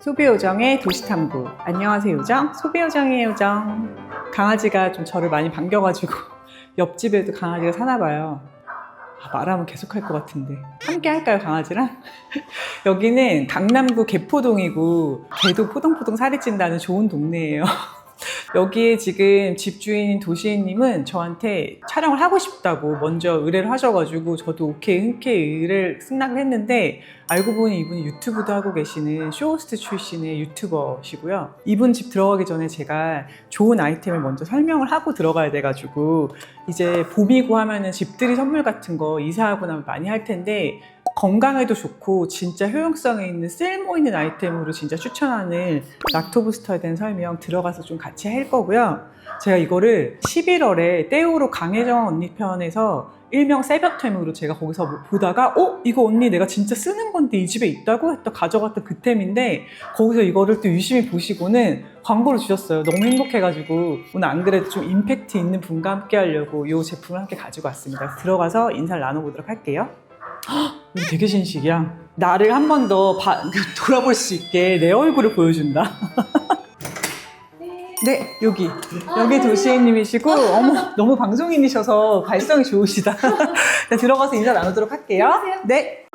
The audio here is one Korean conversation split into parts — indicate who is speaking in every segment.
Speaker 1: 소비요정의 도시탐구. 안녕하세요, 요정. 소비요정의 요정. 강아지가 좀 저를 많이 반겨가지고 옆집에도 강아지가 사나봐요. 아, 말하면 계속 할 것 같은데. 함께 할까요, 강아지랑? 여기는 강남구 개포동이고, 개도 포동포동 살이 찐다는 좋은 동네예요. 여기에 지금 집주인 도시인님은 저한테 촬영을 하고 싶다고 먼저 의뢰를 하셔가지고 저도 오케이 흔쾌히 의뢰를 승낙을 했는데 알고 보니 이분이 유튜브도 하고 계시는 쇼호스트 출신의 유튜버시고요. 이분 집 들어가기 전에 제가 좋은 아이템을 먼저 설명을 하고 들어가야 돼가지고 이제 봄이고 하면은 집들이 선물 같은 거 이사하고 나면 많이 할 텐데 건강에도 좋고 진짜 효용성에 있는 쓸모 있는 아이템으로 진짜 추천하는 락토부스터에 대한 설명 들어가서 좀 같이 할 거고요. 제가 이거를 11월에 떼우로 강혜정 언니 편에서 일명 새벽템으로 제가 거기서 뭐 보다가 어? 이거 언니 내가 진짜 쓰는 건데 이 집에 있다고? 했다 가져갔던 그 템인데 거기서 이거를 또 유심히 보시고는 광고를 주셨어요. 너무 행복해가지고 오늘 안 그래도 좀 임팩트 있는 분과 함께 하려고 이 제품을 함께 가지고 왔습니다. 들어가서 인사를 나눠보도록 할게요. 이거 되게 신식이야. 나를 한 번 더 돌아볼 수 있게 내 얼굴을 보여준다. 네, 여기. 여기 도시애님이시고, 어머, 너무 방송인이셔서 발성이 좋으시다. 네, 들어가서 인사 나누도록 할게요. 네.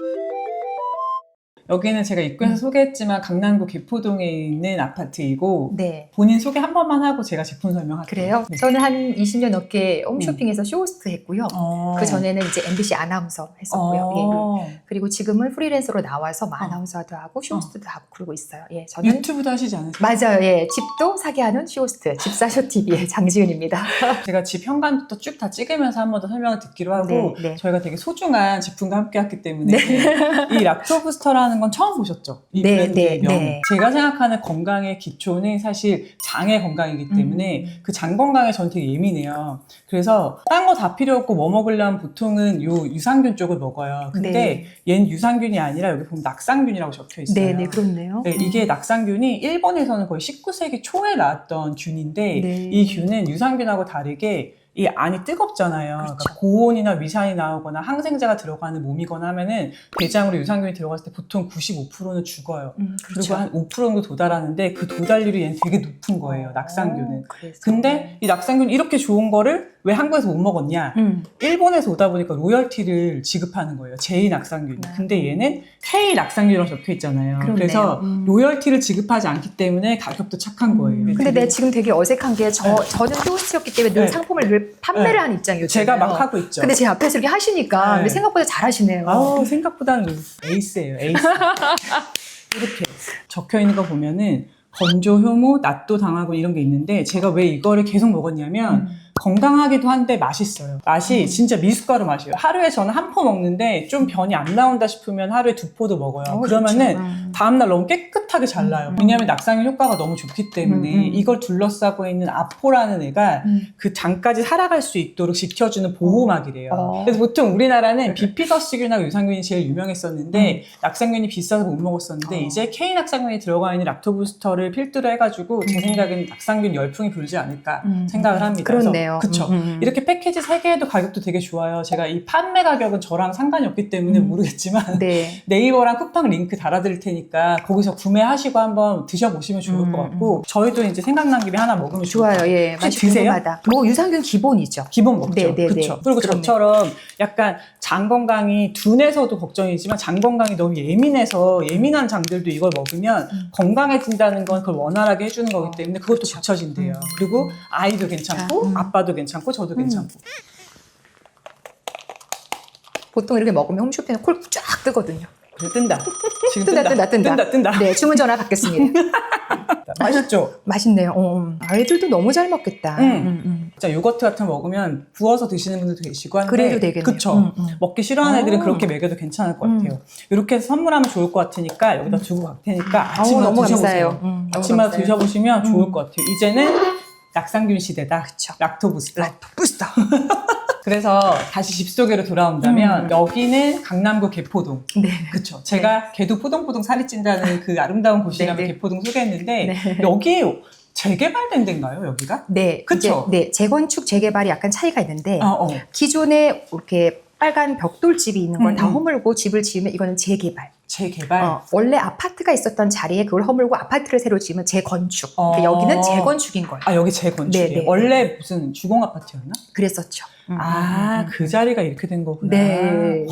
Speaker 1: 여기는 제가 입구에서 소개했지만 강남구 개포동에 있는 아파트이고,
Speaker 2: 네.
Speaker 1: 본인 소개 한 번만 하고 제가 제품 설명할게요.
Speaker 2: 그래요?
Speaker 1: 네.
Speaker 2: 저는 한 20년 넘게 홈쇼핑에서 쇼호스트 했고요.
Speaker 1: 어.
Speaker 2: 그 전에는 이제 MBC 아나운서 했었고요. 예.
Speaker 1: 어.
Speaker 2: 그리고 지금은 프리랜서로 나와서 뭐 아나운서도 하고 쇼호스트도 하고 그러고 있어요. 예, 저는
Speaker 1: 유튜브도 하시지 않으세요?
Speaker 2: 맞아요. 예, 집도 사게 하는 쇼호스트 집사쇼 TV의 장지은입니다.
Speaker 1: 제가 집 현관부터 쭉다 찍으면서 한 번 더 설명을 듣기로 하고
Speaker 2: 네, 네.
Speaker 1: 저희가 되게 소중한 제품과 함께 했기 때문에 이 락토부스터라는 건 처음 보셨죠? 이
Speaker 2: 네,
Speaker 1: 브랜드의
Speaker 2: 네,
Speaker 1: 명.
Speaker 2: 네.
Speaker 1: 제가 생각하는 건강의 기초는 사실 장의 건강이기 때문에
Speaker 2: 음.
Speaker 1: 그 장 건강에 저는 되게 예민해요. 그래서 딴 거 다 필요 없고 뭐 먹으려면 보통은 요 유산균 쪽을 먹어요. 근데
Speaker 2: 네.
Speaker 1: 얘는 유산균이 아니라 여기 보면 낙상균이라고 적혀 있어요.
Speaker 2: 네, 네, 그렇네요.
Speaker 1: 네, 이게 낙상균이 일본에서는 거의 19세기 초에 나왔던 균인데
Speaker 2: 네.
Speaker 1: 이 균은 유산균하고 다르게 이 안이 뜨겁잖아요.
Speaker 2: 그렇죠.
Speaker 1: 그러니까 고온이나 위산이 나오거나 항생제가 들어가는 몸이거나 하면은 대장으로 유산균이 들어갔을 때 보통 95%는 죽어요.
Speaker 2: 음,
Speaker 1: 그리고
Speaker 2: 그렇죠.
Speaker 1: 한5% 정도 도달하는데 그 도달률이 얘는 되게 높은 거예요. 낙상균은.
Speaker 2: 어, 그래서.
Speaker 1: 근데 이 낙상균 이렇게 좋은 거를 왜 한국에서 못 먹었냐?
Speaker 2: 음,
Speaker 1: 일본에서 오다 보니까 로열티를 지급하는 거예요. 제2 낙상균이.
Speaker 2: 아.
Speaker 1: 근데 얘는 K 낙상균이라고 적혀 있잖아요.
Speaker 2: 그렇네요.
Speaker 1: 그래서
Speaker 2: 음.
Speaker 1: 로열티를 지급하지 않기 때문에 가격도 착한 거예요.
Speaker 2: 음, 근데 내가 지금 되게 어색한 게 저,
Speaker 1: 네.
Speaker 2: 저는 쇼호스트였기 때문에 늘
Speaker 1: 네.
Speaker 2: 상품을 늘 판매를
Speaker 1: 네.
Speaker 2: 하는 입장이었잖아요.
Speaker 1: 제가 막 하고 있죠.
Speaker 2: 근데 제 앞에서 이렇게 하시니까
Speaker 1: 네.
Speaker 2: 생각보다 잘 하시네요.
Speaker 1: 아우, 생각보다는 에이스예요, 에이스. 이렇게 적혀 있는 거 보면은 건조, 효모, 낫도 당하고 이런 게 있는데 제가 왜 이거를 계속 먹었냐면
Speaker 2: 음.
Speaker 1: 건강하기도 한데 맛있어요. 맛이
Speaker 2: 음.
Speaker 1: 진짜 미숫가루 맛이에요. 하루에 저는 한 포 먹는데 좀 변이 안 나온다 싶으면 하루에 두 포도 먹어요.
Speaker 2: 어,
Speaker 1: 그러면은
Speaker 2: 좋죠. 음.
Speaker 1: 다음날 너무 깨끗하게 잘 나요.
Speaker 2: 음.
Speaker 1: 왜냐하면 낙상의 효과가 너무 좋기 때문에
Speaker 2: 음, 음.
Speaker 1: 이걸 둘러싸고 있는 아포라는 애가
Speaker 2: 음.
Speaker 1: 그 장까지 살아갈 수 있도록 지켜주는 보호막이래요.
Speaker 2: 어.
Speaker 1: 그래서 보통 우리나라는 비피더스균하고 유산균이 제일 유명했었는데
Speaker 2: 음.
Speaker 1: 낙상균이 비싸서 못 먹었었는데
Speaker 2: 어.
Speaker 1: 이제 K 낙상균이 들어가 있는 락토부스터를 필두로 해가지고 제
Speaker 2: 음.
Speaker 1: 생각엔 낙상균 열풍이 불지 않을까
Speaker 2: 음.
Speaker 1: 생각을 합니다.
Speaker 2: 그렇네 요.
Speaker 1: 그쵸.
Speaker 2: 음, 음.
Speaker 1: 이렇게 패키지 3개에도 가격도 되게 좋아요. 제가 이 판매 가격은 저랑 상관이 없기 때문에
Speaker 2: 음.
Speaker 1: 모르겠지만
Speaker 2: 네.
Speaker 1: 네이버랑 쿠팡 링크 달아드릴 테니까 거기서 구매하시고 한번 드셔보시면 좋을
Speaker 2: 음,
Speaker 1: 것 같고 저희도 이제 생각난 김에 하나 먹으면
Speaker 2: 좋아요.
Speaker 1: 좋을
Speaker 2: 예. 맛이
Speaker 1: 드세요?
Speaker 2: 궁금하다. 뭐 유산균 기본이죠.
Speaker 1: 기본 먹죠.
Speaker 2: 네, 네,
Speaker 1: 그렇죠.
Speaker 2: 네.
Speaker 1: 그리고
Speaker 2: 그럼요.
Speaker 1: 저처럼 약간 장 건강이 둔해서도 걱정이지만 장 건강이 너무 예민해서 예민한 장들도 이걸 먹으면
Speaker 2: 음.
Speaker 1: 건강해진다는 건 그걸 원활하게 해주는 거기 때문에 그것도
Speaker 2: 그렇죠.
Speaker 1: 붙여진대요.
Speaker 2: 음.
Speaker 1: 그리고 아이도 괜찮고
Speaker 2: 아, 음.
Speaker 1: 아빠도 괜찮고 저도
Speaker 2: 음.
Speaker 1: 괜찮고.
Speaker 2: 보통 이렇게 먹으면 홈쇼핑에 콜 쫙 뜨거든요.
Speaker 1: 그래, 뜬다. 지금
Speaker 2: 뜬다, 뜬다, 뜬다.
Speaker 1: 뜬다, 뜬다.
Speaker 2: 네, 주문 전화 받겠습니다.
Speaker 1: 맛있죠?
Speaker 2: 맛있네요. 어, 음. 아이들도 너무 잘 먹겠다.
Speaker 1: 음.
Speaker 2: 음, 음.
Speaker 1: 진짜 요거트 같은 거 먹으면 부어서 드시는 분들도 계시고 한데
Speaker 2: 그래도 되겠네요.
Speaker 1: 그쵸?
Speaker 2: 음, 음.
Speaker 1: 먹기 싫어하는 애들은
Speaker 2: 아.
Speaker 1: 그렇게 먹여도 괜찮을 것
Speaker 2: 음.
Speaker 1: 같아요. 이렇게 해서 선물하면 좋을 것 같으니까 여기다 두고 갈 테니까 아침마다
Speaker 2: 너무
Speaker 1: 드셔보세요.
Speaker 2: 감사해요. 음, 너무
Speaker 1: 아침마다
Speaker 2: 감사해요.
Speaker 1: 드셔보시면
Speaker 2: 음.
Speaker 1: 좋을 것 같아요. 이제는 낙상균 시대다.
Speaker 2: 그쵸.
Speaker 1: 락토부스터.
Speaker 2: 부스터.
Speaker 1: 그래서 다시 집 소개로 돌아온다면
Speaker 2: 음.
Speaker 1: 여기는 강남구 개포동.
Speaker 2: 네.
Speaker 1: 그쵸. 제가 개도 포동포동 살이 찐다는 그 아름다운 곳이라면
Speaker 2: 네, 네.
Speaker 1: 개포동 소개했는데
Speaker 2: 네.
Speaker 1: 여기 재개발된 데인가요, 여기가?
Speaker 2: 네.
Speaker 1: 그쵸?
Speaker 2: 이제, 네. 재건축, 재개발이 약간 차이가 있는데
Speaker 1: 아, 어.
Speaker 2: 기존에 이렇게 빨간 벽돌집이 있는 걸다
Speaker 1: 음, 음.
Speaker 2: 허물고 집을 지으면 이거는 재개발.
Speaker 1: 재개발.
Speaker 2: 어, 원래 아파트가 있었던 자리에 그걸 허물고 아파트를 새로 지으면 재건축.
Speaker 1: 어.
Speaker 2: 그러니까 여기는 재건축인 거예요.
Speaker 1: 아 여기 재건축이에요.
Speaker 2: 네, 네.
Speaker 1: 원래 무슨 주공 아파트였나?
Speaker 2: 그랬었죠. 음,
Speaker 1: 아
Speaker 2: 음, 음.
Speaker 1: 그 자리가 이렇게 된 거구나.
Speaker 2: 네.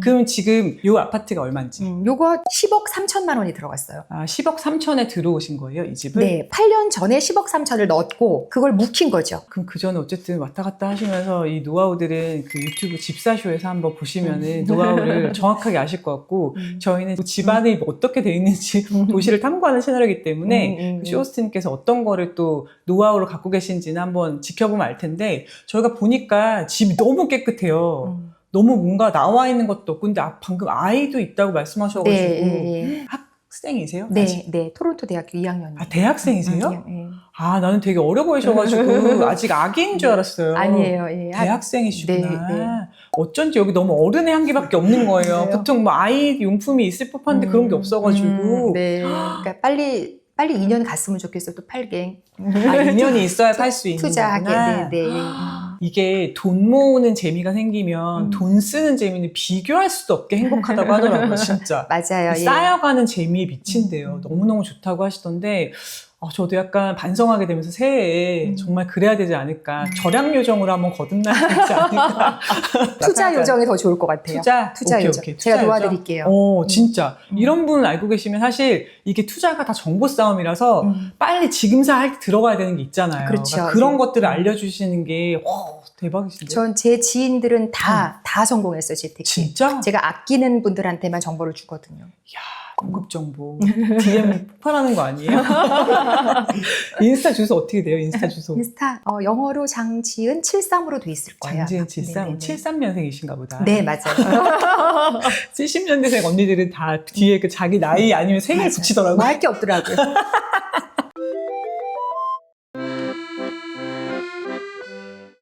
Speaker 1: 그럼 지금 요 아파트가 얼마인지?
Speaker 2: 음, 요거 10억 3천만 원이 들어갔어요.
Speaker 1: 아 10억 3천에 들어오신 거예요 이 집을?
Speaker 2: 네, 8년 전에 10억 3천을 넣었고 그걸 묵힌 거죠.
Speaker 1: 그럼 그 전에 어쨌든 왔다 갔다 하시면서 이 노하우들은 그 유튜브 집사쇼에서 한번 보시면은
Speaker 2: 음.
Speaker 1: 노하우를 정확하게 아실 것 같고 저 희는 뭐 집안이 뭐 어떻게 돼 있는지
Speaker 2: 음.
Speaker 1: 도시를 탐구하는 채널이기 때문에
Speaker 2: 음, 음, 음.
Speaker 1: 그 쇼호스트님께서 어떤 거를 또 노하우를 갖고 계신지는 한번 지켜보면 알 텐데 저희가 보니까 집이 너무 깨끗해요.
Speaker 2: 음.
Speaker 1: 너무 뭔가 나와 있는 것도 없고 근데 아- 방금 아이도 있다고 말씀하셔가지고
Speaker 2: 네, 네,
Speaker 1: 학생이세요?
Speaker 2: 네,
Speaker 1: 아직?
Speaker 2: 네, 토론토 대학교 2학년.
Speaker 1: 아 대학생이세요?
Speaker 2: 네.
Speaker 1: 아 나는 되게 어려 보이셔가지고 아직 아기인 줄 알았어요.
Speaker 2: 아니에요. 예. 아,
Speaker 1: 대학생이시구나.
Speaker 2: 네, 네.
Speaker 1: 어쩐지 여기 너무 어른의 향기밖에 없는 거예요. 보통 뭐 아이 용품이 있을 법한데 그런 게
Speaker 2: 음,
Speaker 1: 없어가지고.
Speaker 2: 음, 네. 그러니까 빨리 빨리 2년 갔으면 좋겠어. 또 8갱.
Speaker 1: 아, 인연이 있어야 팔 수 있는
Speaker 2: 투자하게. 네, 네.
Speaker 1: 이게 돈 모으는 재미가 생기면
Speaker 2: 음.
Speaker 1: 돈 쓰는 재미는 비교할 수도 없게 행복하다고 하더라고요, 진짜.
Speaker 2: 맞아요. 예.
Speaker 1: 쌓여가는 재미에 미친대요.
Speaker 2: 음.
Speaker 1: 너무너무 좋다고 하시던데, 어, 저도 약간 반성하게 되면서 새해에
Speaker 2: 음.
Speaker 1: 정말 그래야 되지 않을까.
Speaker 2: 음.
Speaker 1: 절약 요정으로 한번 거듭나야 되지 않을까.
Speaker 2: 투자 요정이 더 좋을 것 같아요.
Speaker 1: 투자?
Speaker 2: 투자
Speaker 1: 오케이,
Speaker 2: 요정.
Speaker 1: 오케이.
Speaker 2: 제가
Speaker 1: 투자 요정?
Speaker 2: 도와드릴게요.
Speaker 1: 어, 진짜.
Speaker 2: 음.
Speaker 1: 이런 분 알고 계시면 사실 이게 투자가 다 정보 싸움이라서
Speaker 2: 음.
Speaker 1: 빨리 지금사 할때 들어가야 되는 게 있잖아요.
Speaker 2: 그렇죠.
Speaker 1: 그러니까 그런
Speaker 2: 네.
Speaker 1: 것들을 알려주시는 게, 와, 대박이신데.
Speaker 2: 전 제 지인들은 다, 다 성공했어요, 재테크.
Speaker 1: 음. 진짜?
Speaker 2: 제가 아끼는 분들한테만 정보를 주거든요.
Speaker 1: 고급 정보. DM 폭발하는 거 아니에요? 인스타 주소 어떻게 돼요? 인스타 주소.
Speaker 2: 인스타, 어, 영어로 장지은 73으로 돼 있을 거예요.
Speaker 1: 장지은 73,
Speaker 2: 네네네.
Speaker 1: 73년생이신가 보다.
Speaker 2: 네, 맞아요.
Speaker 1: 70년대생 언니들은 다 뒤에 그 자기 나이 아니면 생일
Speaker 2: 맞아요.
Speaker 1: 붙이더라고요.
Speaker 2: 뭐 할 게 없더라고요.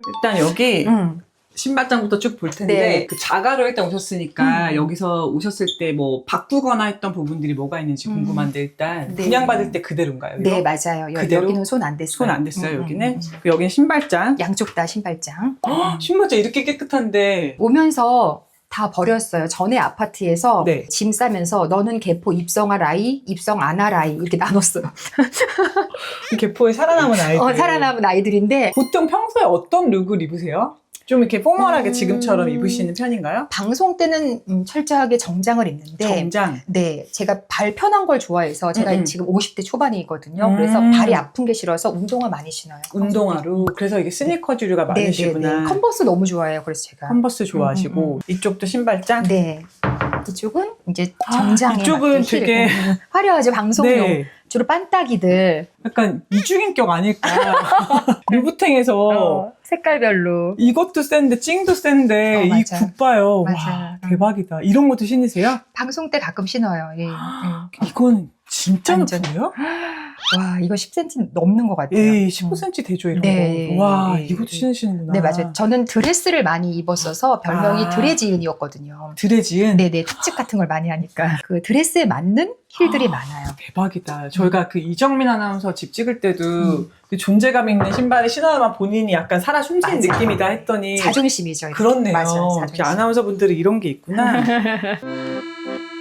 Speaker 1: 일단 여기
Speaker 2: 음.
Speaker 1: 신발장부터 쭉 볼 텐데
Speaker 2: 네.
Speaker 1: 그 자가로 일단 오셨으니까
Speaker 2: 음.
Speaker 1: 여기서 오셨을 때 뭐 바꾸거나 했던 부분들이 뭐가 있는지
Speaker 2: 음.
Speaker 1: 궁금한데 일단
Speaker 2: 네.
Speaker 1: 분양받을 때 그대로인가요?
Speaker 2: 네, 맞아요. 여,
Speaker 1: 그대로?
Speaker 2: 여기는 손 안 댔어요.
Speaker 1: 손 안 댔어요
Speaker 2: 음,
Speaker 1: 여기는.
Speaker 2: 음, 음.
Speaker 1: 그 여기는 신발장.
Speaker 2: 양쪽 다 신발장.
Speaker 1: 헉, 신발장 이렇게 깨끗한데
Speaker 2: 오면서 다 버렸어요. 전에 아파트에서
Speaker 1: 네.
Speaker 2: 짐 싸면서 너는 개포 입성할 아이, 입성 안 할 아이 이렇게 나눴어요.
Speaker 1: 개포에 살아남은 아이들.
Speaker 2: 어, 살아남은 아이들인데
Speaker 1: 보통 평소에 어떤 룩을 입으세요? 좀 이렇게 포멀하게
Speaker 2: 음.
Speaker 1: 지금처럼 입으시는 편인가요?
Speaker 2: 방송 때는 음, 철저하게 정장을 입는데
Speaker 1: 정장.
Speaker 2: 네, 제가 발 편한 걸 좋아해서 제가
Speaker 1: 음, 음.
Speaker 2: 지금 50대 초반이거든요.
Speaker 1: 음.
Speaker 2: 그래서 발이 아픈 게 싫어서 운동화 많이 신어요.
Speaker 1: 운동화로. 그래서 이게 스니커 주류가
Speaker 2: 네, 네,
Speaker 1: 많으시구나.
Speaker 2: 네. 컨버스 너무 좋아해요. 그래서 제가.
Speaker 1: 컨버스 좋아하시고
Speaker 2: 음,
Speaker 1: 이쪽도 신발장.
Speaker 2: 네. 이쪽은 이제
Speaker 1: 아,
Speaker 2: 정장에
Speaker 1: 이쪽은
Speaker 2: 맞게 힐.
Speaker 1: 되게-
Speaker 2: 음, 화려하죠 방송용
Speaker 1: 네.
Speaker 2: 주로 빤딱이들
Speaker 1: 약간 이중인격 아닐까. 루브탱에서
Speaker 2: 어, 색깔별로
Speaker 1: 이것도 센데 찡도 센데
Speaker 2: 어,
Speaker 1: 이
Speaker 2: 맞아.
Speaker 1: 굿봐요.
Speaker 2: 맞아.
Speaker 1: 와
Speaker 2: 음.
Speaker 1: 대박이다. 이런 것도 신으세요?
Speaker 2: 방송 때 가끔 신어요. 예. 예.
Speaker 1: 이건 진짜
Speaker 2: 완전.
Speaker 1: 높은데요?
Speaker 2: 와 이거 10cm 넘는 것 같아요.
Speaker 1: 예,
Speaker 2: 음.
Speaker 1: 15cm 되죠 이런
Speaker 2: 네,
Speaker 1: 거. 와
Speaker 2: 네,
Speaker 1: 이것도
Speaker 2: 네.
Speaker 1: 신으시는구나.
Speaker 2: 네 맞아요. 저는 드레스를 많이 입었어서 별명이
Speaker 1: 아.
Speaker 2: 드레지은이었거든요.
Speaker 1: 드레지은
Speaker 2: 네네 특집 같은 걸 많이 하니까 그 드레스에 맞는 힐들이
Speaker 1: 아.
Speaker 2: 많아요.
Speaker 1: 대박이다. 저희가 그 이정민 아나운서 집 찍을 때도
Speaker 2: 음.
Speaker 1: 그 존재감 있는 신발을 신어야만 본인이 약간 살아 숨쉬는
Speaker 2: 맞아.
Speaker 1: 느낌이다 했더니
Speaker 2: 자존심이죠.
Speaker 1: 그렇네요.
Speaker 2: 맞아요. 자존심.
Speaker 1: 아나운서 분들이 이런 게 있구나.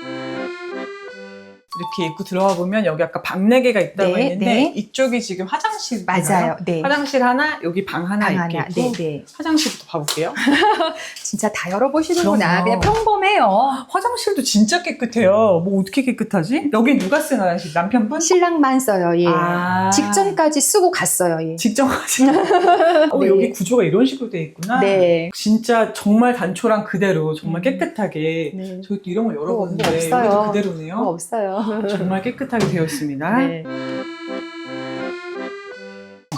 Speaker 1: 이렇게 입고 들어와 보면 여기 아까 방 4개가 있다고
Speaker 2: 네,
Speaker 1: 했는데
Speaker 2: 네.
Speaker 1: 이쪽이 지금 화장실
Speaker 2: 맞아요. 네.
Speaker 1: 화장실 하나, 여기 방 하나
Speaker 2: 방
Speaker 1: 이렇게
Speaker 2: 하나.
Speaker 1: 있고
Speaker 2: 네 네.
Speaker 1: 화장실부터 봐볼게요.
Speaker 2: 진짜 다 열어보시는구나.
Speaker 1: 그럼요.
Speaker 2: 그냥 평범해요.
Speaker 1: 화장실도 진짜 깨끗해요. 뭐 어떻게 깨끗하지? 여기 누가 쓰는 화장실? 남편분?
Speaker 2: 신랑만 써요. 예.
Speaker 1: 아.
Speaker 2: 직전까지 쓰고 갔어요. 예.
Speaker 1: 직접 하시 어,
Speaker 2: 네.
Speaker 1: 여기 구조가 이런 식으로 돼 있구나.
Speaker 2: 네.
Speaker 1: 진짜 정말 단초랑 그대로 정말
Speaker 2: 음.
Speaker 1: 깨끗하게
Speaker 2: 네.
Speaker 1: 저희 또 이런 거 열어보는데
Speaker 2: 뭐 없어요.
Speaker 1: 여기도 그대로네요.
Speaker 2: 뭐 없어요.
Speaker 1: 정말 깨끗하게 되어 있습니다.
Speaker 2: 네.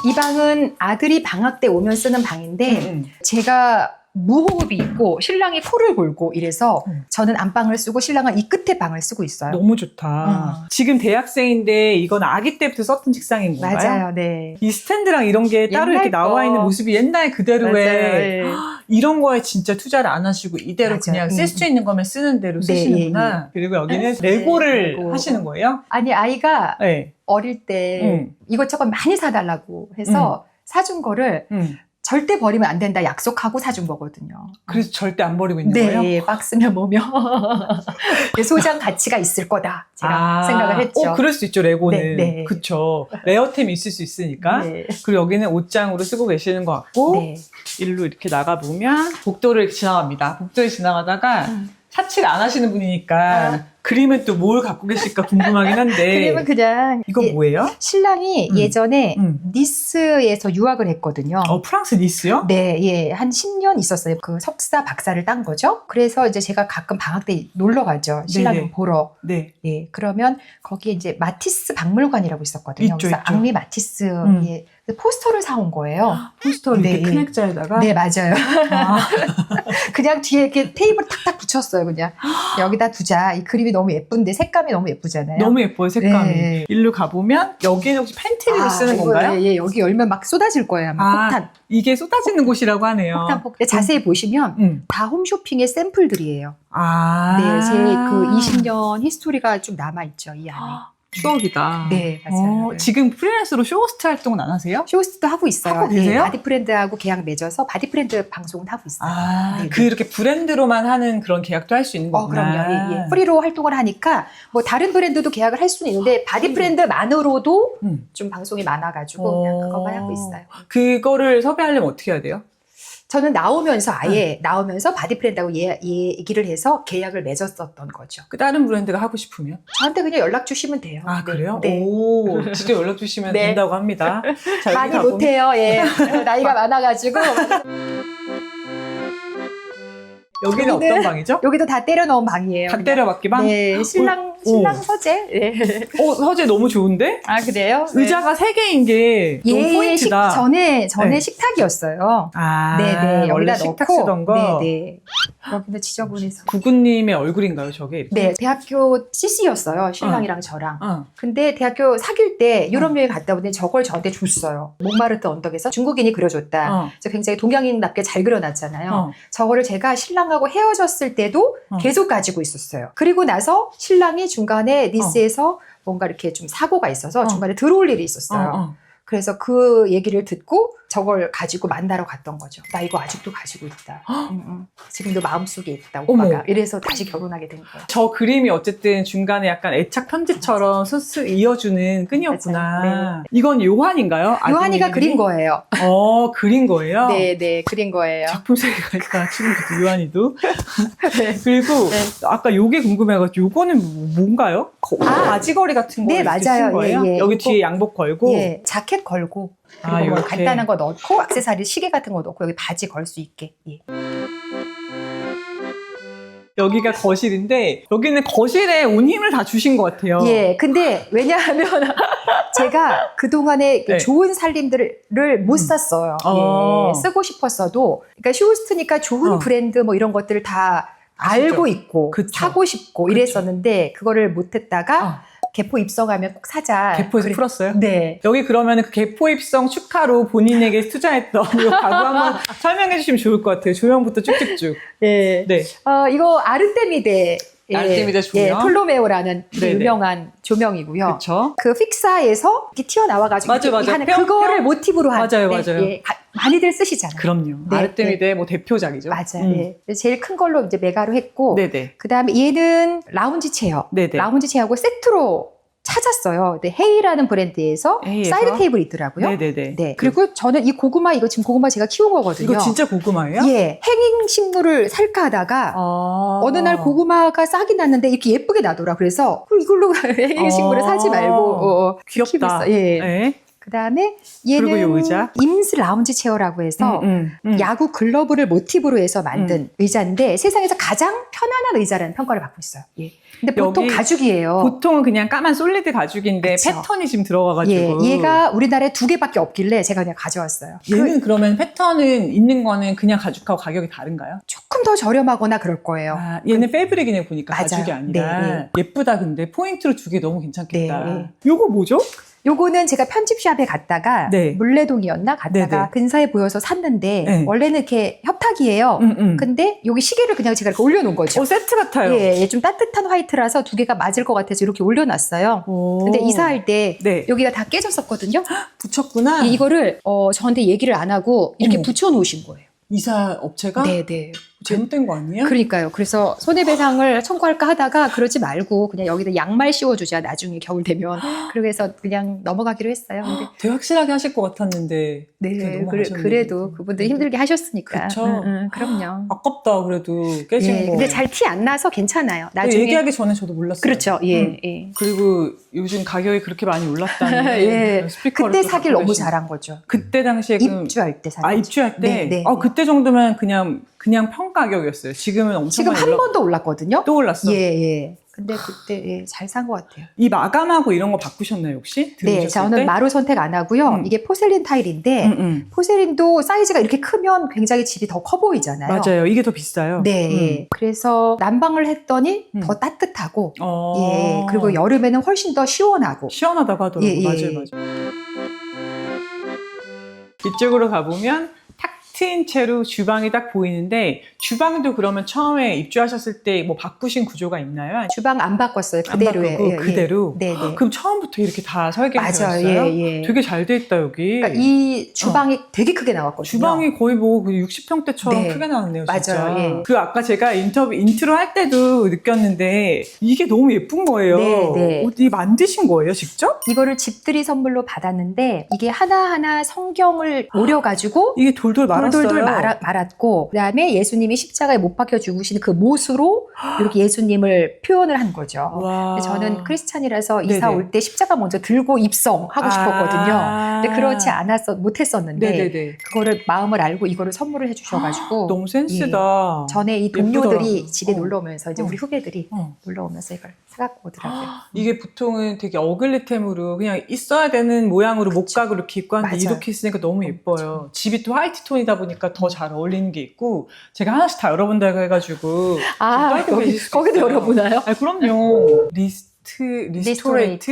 Speaker 2: 이 방은 아들이 방학 때 오면 쓰는 방인데
Speaker 1: 음, 음.
Speaker 2: 제가 무호흡이 있고 신랑이 코를 골고 이래서
Speaker 1: 음.
Speaker 2: 저는 안방을 쓰고 신랑은 이 끝에 방을 쓰고 있어요.
Speaker 1: 너무 좋다.
Speaker 2: 음.
Speaker 1: 지금 대학생인데 이건 아기 때부터 썼던 책상인 건가요?
Speaker 2: 맞아요. 네.
Speaker 1: 이 스탠드랑 이런 게 따로 이렇게 나와
Speaker 2: 거.
Speaker 1: 있는 모습이 옛날 그대로의
Speaker 2: 맞아요. 예.
Speaker 1: 이런 거에 진짜 투자를 안 하시고 이대로
Speaker 2: 맞아요.
Speaker 1: 그냥 쓸
Speaker 2: 음.
Speaker 1: 수 있는 거면 쓰는 대로
Speaker 2: 네,
Speaker 1: 쓰시는구나. 그리고 여기는
Speaker 2: 네,
Speaker 1: 레고를
Speaker 2: 레고.
Speaker 1: 하시는 거예요?
Speaker 2: 아니 아이가
Speaker 1: 네.
Speaker 2: 어릴 때
Speaker 1: 음.
Speaker 2: 이것저것 많이 사달라고 해서 사준 거를
Speaker 1: 음.
Speaker 2: 절대 버리면 안 된다 약속하고 사준 거거든요.
Speaker 1: 그래서 절대 안 버리고 있는
Speaker 2: 네,
Speaker 1: 거예요?
Speaker 2: 예, 박스면 뭐면 소장 가치가 있을 거다 제가
Speaker 1: 아,
Speaker 2: 생각을 했죠.
Speaker 1: 어, 그럴 수 있죠, 레고는.
Speaker 2: 네, 네.
Speaker 1: 그쵸. 레어템이 있을 수 있으니까.
Speaker 2: 네.
Speaker 1: 그리고 여기는 옷장으로 쓰고 계시는 것 같고,
Speaker 2: 네.
Speaker 1: 일로 이렇게 나가 보면, 복도를 이렇게 지나갑니다. 복도에 지나가다가,
Speaker 2: 음.
Speaker 1: 사치를 안 하시는 분이니까,
Speaker 2: 아.
Speaker 1: 그림은 또 뭘 갖고 계실까 궁금하긴 한데,
Speaker 2: 그림은 그냥
Speaker 1: 이거
Speaker 2: 예,
Speaker 1: 뭐예요?
Speaker 2: 신랑이
Speaker 1: 음.
Speaker 2: 예전에
Speaker 1: 음.
Speaker 2: 니스에서 유학을 했거든요.
Speaker 1: 어, 프랑스 니스요?
Speaker 2: 네, 예, 한 10년 있었어요. 그 석사 박사를 딴 거죠. 그래서 이제 제가 가끔 방학 때 놀러 가죠. 신랑
Speaker 1: 네네.
Speaker 2: 보러.
Speaker 1: 네.
Speaker 2: 예, 그러면 거기에 이제 마티스 박물관이라고 있었거든요.
Speaker 1: 있죠,
Speaker 2: 그래서
Speaker 1: 있죠.
Speaker 2: 앙리 마티스
Speaker 1: 음.
Speaker 2: 포스터를 사온 거예요.
Speaker 1: 포스터를
Speaker 2: 네,
Speaker 1: 이렇게
Speaker 2: 예.
Speaker 1: 큰 액자에다가.
Speaker 2: 네, 맞아요.
Speaker 1: 아,
Speaker 2: 그냥 뒤에 이렇게 테이블 탁탁 붙였어요. 그냥 여기다 두자. 이 그림이 너무 예쁜데 색감이 너무 예쁘잖아요.
Speaker 1: 너무 예뻐요, 색감이.
Speaker 2: 네.
Speaker 1: 일로 가보면, 여기는 혹시 팬트리로
Speaker 2: 아,
Speaker 1: 쓰는
Speaker 2: 이거,
Speaker 1: 건가요?
Speaker 2: 예, 예, 여기 열면 막 쏟아질 거예요. 아마
Speaker 1: 아,
Speaker 2: 폭탄,
Speaker 1: 이게 쏟아지는 곳이라고 하네요.
Speaker 2: 폭탄, 폭탄. 근데 자세히 보시면
Speaker 1: 음.
Speaker 2: 다 홈쇼핑의 샘플들이에요.
Speaker 1: 아.
Speaker 2: 네, 제 그 20년 히스토리가 쭉 남아 있죠 이 안에.
Speaker 1: 추억이다.
Speaker 2: 네, 맞아요.
Speaker 1: 어,
Speaker 2: 네.
Speaker 1: 지금 프리랜서로 쇼호스트 활동은 안 하세요?
Speaker 2: 쇼호스트도 하고 있어요.
Speaker 1: 하고 계세요?
Speaker 2: 예, 바디프렌드하고 계약 맺어서 바디프렌드 방송은 하고 있어요.
Speaker 1: 아,
Speaker 2: 네,
Speaker 1: 그
Speaker 2: 네.
Speaker 1: 이렇게 브랜드로만 하는 그런 계약도 할 수 있는
Speaker 2: 어,
Speaker 1: 거구나.
Speaker 2: 그럼요. 예, 예. 프리로 활동을 하니까 뭐 다른 브랜드도 계약을 할 수는 있는데 바디프렌드만으로도
Speaker 1: 음.
Speaker 2: 좀 방송이 많아가지고 그냥 그거만 하고 있어요.
Speaker 1: 그거를 섭외하려면 어떻게 해야 돼요?
Speaker 2: 저는 나오면서
Speaker 1: 네.
Speaker 2: 아예 나오면서 바디프렌드하고 예, 얘기를 해서 계약을 맺었었던 거죠.
Speaker 1: 그 다른 브랜드가 하고 싶으면?
Speaker 2: 저한테 그냥 연락 주시면 돼요.
Speaker 1: 아,
Speaker 2: 네,
Speaker 1: 그래요?
Speaker 2: 네.
Speaker 1: 오, 직접 연락 주시면
Speaker 2: 네.
Speaker 1: 된다고 합니다. 자, 여기
Speaker 2: 많이
Speaker 1: 가보면-
Speaker 2: 못해요. 예. 나이가 많아가지고
Speaker 1: 여기는 어떤 방이죠?
Speaker 2: 여기도 다 때려 넣은 방이에요.
Speaker 1: 닭
Speaker 2: 그냥.
Speaker 1: 때려박기 방?
Speaker 2: 네, 신랑
Speaker 1: 오.
Speaker 2: 신랑 서재. 네.
Speaker 1: 어, 서재 너무 좋은데?
Speaker 2: 아 그래요?
Speaker 1: 의자가 세 개인 게 너무
Speaker 2: 예, 식,
Speaker 1: 포인트다.
Speaker 2: 전에 전에
Speaker 1: 네.
Speaker 2: 식탁이었어요.
Speaker 1: 아,
Speaker 2: 네네
Speaker 1: 원래
Speaker 2: 여기다
Speaker 1: 식탁
Speaker 2: 넣고
Speaker 1: 쓰던 거.
Speaker 2: 네네 여기는 지저분해서.
Speaker 1: 구구님의 얼굴인가요, 저게? 이렇게?
Speaker 2: 네 대학교 CC였어요 신랑이랑 저랑.
Speaker 1: 어.
Speaker 2: 근데 대학교 사귈 때 유럽 여행 갔다 오는데 저걸 저한테 줬어요. 몽마르트 언덕에서 중국인이 그려줬다.
Speaker 1: 어.
Speaker 2: 그래서 굉장히 동양인답게 잘 그려놨잖아요.
Speaker 1: 어.
Speaker 2: 저거를 제가 신랑하고 헤어졌을 때도
Speaker 1: 어.
Speaker 2: 계속 가지고 있었어요. 그리고 나서 신랑이 중간에 니스에서 뭔가 이렇게 좀 사고가 있어서
Speaker 1: 어.
Speaker 2: 중간에 들어올 일이 있었어요.
Speaker 1: 어, 어.
Speaker 2: 그래서 그 얘기를 듣고 저걸 가지고 만나러 갔던 거죠. 나 이거 아직도 가지고 있다. 응, 응. 지금도 마음속에 있다, 오빠가.
Speaker 1: 어머.
Speaker 2: 이래서 다시 결혼하게 된 거예요.
Speaker 1: 저 그림이 어쨌든 중간에 약간 애착 편지처럼 스스 이어주는 끈이었구나.
Speaker 2: 맞아요.
Speaker 1: 이건 요한인가요?
Speaker 2: 요한이가
Speaker 1: 아드님이?
Speaker 2: 그린 거예요.
Speaker 1: 어, 그린 거예요?
Speaker 2: 네, 네, 그린 거예요.
Speaker 1: 작품 세계가 있다. 지금부터 요한이도.
Speaker 2: 네.
Speaker 1: 그리고
Speaker 2: 네.
Speaker 1: 아까 요게 궁금해가지고 요거는 뭐- 뭔가요? 거-
Speaker 2: 아.
Speaker 1: 바지걸이 같은 거
Speaker 2: 네,
Speaker 1: 이렇게
Speaker 2: 맞아요.
Speaker 1: 쓴 거예요?
Speaker 2: 예, 예.
Speaker 1: 여기
Speaker 2: 이거-
Speaker 1: 뒤에 양복 걸고
Speaker 2: 예, 자켓 걸고 그리고
Speaker 1: 아,
Speaker 2: 뭐
Speaker 1: 요렇게.
Speaker 2: 간단한 거 넣고 액세서리 시계 같은 거 넣고 여기 바지 걸 수 있게. 예.
Speaker 1: 여기가 거실인데 여기는 거실에 온 힘을 다 주신 것 같아요.
Speaker 2: 예, 근데 왜냐하면 제가 그동안에
Speaker 1: 네.
Speaker 2: 좋은 살림들을 못
Speaker 1: 음.
Speaker 2: 샀어요.
Speaker 1: 어.
Speaker 2: 예, 쓰고 싶었어도. 그러니까 쇼호스트니까 좋은
Speaker 1: 어.
Speaker 2: 브랜드 뭐 이런 것들을 다? 알고 있고
Speaker 1: 그쵸.
Speaker 2: 사고 싶고. 이랬었는데 그거를 못 했다가
Speaker 1: 어,
Speaker 2: 개포 입성하면 꼭 사자.
Speaker 1: 개포에서
Speaker 2: 그래-
Speaker 1: 풀었어요?
Speaker 2: 네.
Speaker 1: 여기 그러면 그 개포 입성 축하로 본인에게 투자했던 이 가구 한번 설명해 주시면 좋을 것 같아요. 조형부터 쭉쭉쭉.
Speaker 2: 예.
Speaker 1: 네.
Speaker 2: 어, 이거 아르테미데 예,
Speaker 1: 아르테미데 조명.
Speaker 2: 예, 톨로메오라는 되게
Speaker 1: 네네.
Speaker 2: 유명한 조명이고요.
Speaker 1: 그
Speaker 2: 픽사에서 이렇게 튀어나와가지고
Speaker 1: 맞아요,
Speaker 2: 이렇게
Speaker 1: 맞아요.
Speaker 2: 하는
Speaker 1: 뿅,
Speaker 2: 그거를
Speaker 1: 뿅.
Speaker 2: 모티브로 한
Speaker 1: 맞아요,
Speaker 2: 네,
Speaker 1: 맞아요.
Speaker 2: 예, 가- 많이들 쓰시잖아요.
Speaker 1: 그럼요.
Speaker 2: 네,
Speaker 1: 아르테미데의 뭐 대표작이죠.
Speaker 2: 맞아요.
Speaker 1: 음.
Speaker 2: 예. 제일 큰 걸로 이제 메가로 했고
Speaker 1: 네네.
Speaker 2: 그다음에 얘는 라운지 체어.
Speaker 1: 네네.
Speaker 2: 라운지 체어하고 세트로 찾았어요. 근데 헤이라는 브랜드에서
Speaker 1: 헤이에서?
Speaker 2: 사이드 테이블이 있더라고요.
Speaker 1: 네네네.
Speaker 2: 네. 그리고 저는 이 고구마 이거 지금 고구마 제가 키운 거거든요.
Speaker 1: 이거 진짜 고구마예요?
Speaker 2: 예. 행잉 식물을 살까 하다가
Speaker 1: 아.
Speaker 2: 어느 날 고구마가 싹이 났는데 이렇게 예쁘게 나더라. 그래서 이걸로 행잉 식물을
Speaker 1: 어.
Speaker 2: 사지 말고 어,
Speaker 1: 귀엽다.
Speaker 2: 키우고 있어요. 예.
Speaker 1: 네.
Speaker 2: 그다음에 얘는? 임스 라운지 체어라고 해서
Speaker 1: 음, 음, 음.
Speaker 2: 야구 글러브를 모티브로 해서 만든 의자인데 세상에서 가장 편안한 의자라는 평가를 받고 있어요. 예. 근데 보통 가죽이에요.
Speaker 1: 보통은 그냥 까만 솔리드 가죽인데
Speaker 2: 그쵸.
Speaker 1: 패턴이 지금
Speaker 2: 예,
Speaker 1: 들어가가지고.
Speaker 2: 얘가 우리나라에 두 개밖에 없길래 제가 그냥 가져왔어요. 그
Speaker 1: 얘는 그 러면 패턴은 있는 거는 그냥 가죽하고 가격이 다른가요?
Speaker 2: 조금 더 저렴하거나 그럴 거예요.
Speaker 1: 아, 얘는 패브릭이네 보니까
Speaker 2: 맞아요.
Speaker 1: 가죽이 아니라
Speaker 2: 네, 네.
Speaker 1: 예쁘다 근데 포인트로 주기 너무 괜찮겠다.
Speaker 2: 네, 네.
Speaker 1: 요거 뭐죠?
Speaker 2: 요거는 제가 편집샵에 갔다가
Speaker 1: 네.
Speaker 2: 물레동이었나 갔다가
Speaker 1: 네네.
Speaker 2: 근사해 보여서 샀는데
Speaker 1: 네.
Speaker 2: 원래는 이렇게 협탁이에요.
Speaker 1: 음, 음.
Speaker 2: 근데 여기 시계를 그냥 제가 이렇게 올려놓은 거죠.
Speaker 1: 어, 세트 같아요.
Speaker 2: 예, 예, 좀 따뜻한 화이트라서 두 개가 맞을 것 같아서 이렇게 올려놨어요.
Speaker 1: 오.
Speaker 2: 근데 이사할 때
Speaker 1: 네.
Speaker 2: 여기가 다 깨졌었거든요.
Speaker 1: 붙였구나.
Speaker 2: 이- 이거를 어, 저한테 얘기를 안 하고 이렇게
Speaker 1: 어머.
Speaker 2: 붙여놓으신 거예요.
Speaker 1: 이사 업체가
Speaker 2: 네, 네.
Speaker 1: 잘못된 거 아니에요?
Speaker 2: 그러니까요. 그래서 손해배상을 청구할까 하다가 그러지 말고 그냥 여기다 양말 씌워주자 나중에 겨울 되면 해서 그냥 넘어가기로 했어요. 근데
Speaker 1: 되게 확실하게 하실 것 같았는데.
Speaker 2: 네, 그래. 그래도 그분들 힘들게 하셨으니까.
Speaker 1: 그쵸.
Speaker 2: 응, 응, 그럼요.
Speaker 1: 아깝다 그래도 깨진
Speaker 2: 예,
Speaker 1: 거.
Speaker 2: 근데 잘 티 안 나서 괜찮아요.
Speaker 1: 근데
Speaker 2: 나중에
Speaker 1: 얘기하기 전에 저도 몰랐어요.
Speaker 2: 그렇죠. 예,
Speaker 1: 음.
Speaker 2: 예.
Speaker 1: 그리고 요즘 가격이 그렇게 많이 올랐다는
Speaker 2: 예.
Speaker 1: 스피커를
Speaker 2: 그때
Speaker 1: 갖고
Speaker 2: 너무 잘한 거죠.
Speaker 1: 그때 당시에 그
Speaker 2: 입주할 때 사.
Speaker 1: 아 입주할 때,
Speaker 2: 네, 네.
Speaker 1: 아 그때 정도면 그냥 그냥 평가격이었어요. 지금은 엄청
Speaker 2: 지금
Speaker 1: 많이
Speaker 2: 한번더 올랐거든요.
Speaker 1: 또 올랐어.
Speaker 2: 예, 예. 근데 그때 예, 잘 산 것 같아요.
Speaker 1: 이 마감하고 이런 거 바꾸셨나요 혹시?
Speaker 2: 네,
Speaker 1: 들어오셨을
Speaker 2: 저는
Speaker 1: 때?
Speaker 2: 마루 선택 안 하고요.
Speaker 1: 음.
Speaker 2: 이게 포셀린 타일인데
Speaker 1: 음, 음.
Speaker 2: 포셀린도 사이즈가 이렇게 크면 굉장히 집이 더 커 보이잖아요.
Speaker 1: 맞아요. 이게 더 비싸요.
Speaker 2: 네.
Speaker 1: 음.
Speaker 2: 그래서 난방을 했더니
Speaker 1: 음.
Speaker 2: 더 따뜻하고,
Speaker 1: 어.
Speaker 2: 예. 그리고 여름에는 훨씬 더 시원하고.
Speaker 1: 시원하다고 하더라고요.
Speaker 2: 예, 예.
Speaker 1: 맞아요, 맞아요. 이쪽으로 가보면 탁 트인 채로 주방이 딱 보이는데 주방도 그러면 처음에 입주하셨을 때 뭐 바꾸신 구조가 있나요?
Speaker 2: 주방 안 바꿨어요.
Speaker 1: 안
Speaker 2: 그대로예요.
Speaker 1: 바꾸고
Speaker 2: 예, 예.
Speaker 1: 그대로?
Speaker 2: 네, 네.
Speaker 1: 그럼 처음부터 이렇게 다 설계가
Speaker 2: 맞아요.
Speaker 1: 되었어요?
Speaker 2: 예, 예.
Speaker 1: 되게 잘 돼 있다 여기.
Speaker 2: 그러니까 이 주방이 되게 크게 나왔거든요.
Speaker 1: 주방이 거의 뭐 60평대처럼
Speaker 2: 네.
Speaker 1: 크게 나왔네요, 진짜.
Speaker 2: 맞아요, 예.
Speaker 1: 그 아까 제가 인터뷰 인트로 할 때도 느꼈는데 이게 너무 예쁜 거예요.
Speaker 2: 네, 네.
Speaker 1: 어디 만드신 거예요, 직접?
Speaker 2: 이거를 집들이 선물로 받았는데 이게 하나하나 성경을 오려 가지고
Speaker 1: 이게 돌돌 말았어요.
Speaker 2: 돌돌돌 말아, 말았고 그다음에 예수님이 십자가에 못 박혀 죽으신 그 못으로 이렇게 예수님을 표현을 한 거죠.
Speaker 1: 와.
Speaker 2: 저는 크리스찬이라서. 이사 올 때 십자가 먼저 들고 입성하고 싶었거든요.
Speaker 1: 아.
Speaker 2: 근데 그렇지 않았어 못했었는데
Speaker 1: 네네네.
Speaker 2: 그거를 마음을 알고 이거를 선물을 해주셔가지고
Speaker 1: 너무 센스다.
Speaker 2: 전에 이 동료들이
Speaker 1: 예쁘더라.
Speaker 2: 집에
Speaker 1: 어.
Speaker 2: 놀러 오면서 이제
Speaker 1: 어.
Speaker 2: 우리 후배들이
Speaker 1: 어.
Speaker 2: 놀러 오면서 이걸 사갖고 오더라고요.
Speaker 1: 이게 보통은 되게 어글리템으로 그냥 있어야 되는 모양으로 목각으로 이렇게 입고 하는데
Speaker 2: 맞아요.
Speaker 1: 이렇게 있으니까 너무 예뻐요. 집이 또 화이트 톤이다 보니까 더 잘 어울리는 게 있고 제가 하나씩 다 열어본다고 해가지고
Speaker 2: 아
Speaker 1: 떨고
Speaker 2: 거기,
Speaker 1: 계실 수도
Speaker 2: 거기도
Speaker 1: 있어요.
Speaker 2: 열어보나요?
Speaker 1: 아 그럼요. 리스트 리스토레이트